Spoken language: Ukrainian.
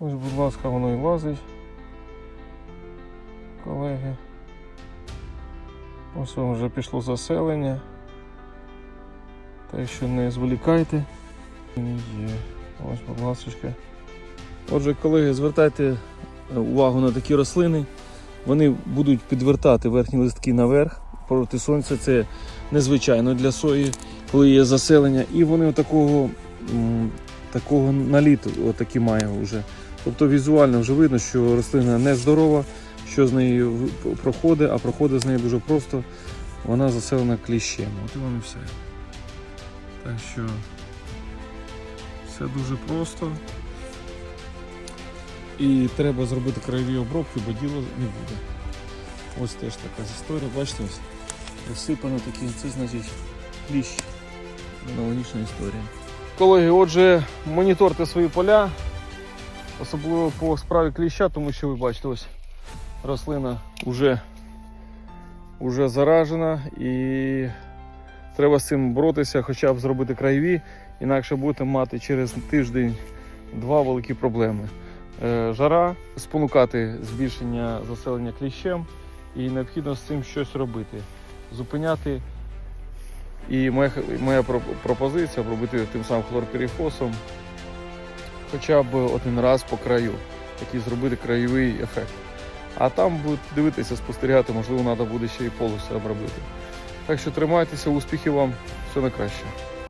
Ось, будь ласка, воно і лазить. Колеги. Ось вам вже пішло заселення. Так що не зволікайте. Є. Ось, будь ласка. Отже, колеги, звертайте е, увагу на такі рослини. Вони будуть підвертати верхні листки наверх проти сонця. Це незвичайно для сої, коли є заселення. І вони такого, такого наліту отакі має вже. Тобто візуально вже видно, що рослина не здорова, що з нею проходить, а проходить з нею дуже просто. Вона заселена кліщем. От і воно все. Так що все дуже просто. І треба зробити краєві обробки, бо діло не буде. Ось теж така історія, бачите, ось розсипано такі, це значить кліщ. Аналогічна історія. Колеги, отже, моніторте свої поля, особливо по справі кліща, тому що ви бачите, ось рослина вже, вже заражена і треба з цим боротися, хоча б зробити краєві, інакше будете мати через тиждень-два великі проблеми. Е, Жара, спонукати збільшення заселення кліщем і необхідно з цим щось робити. Зупиняти. І моя, моя про- пропозиція пробити тим самим хлорпірифосом хоча б один раз по краю, який зробити краєвий ефект. А там будуть дивитися, спостерігати, можливо, треба буде ще і полоси обробити. Так що тримайтеся, успіхів вам, все на краще.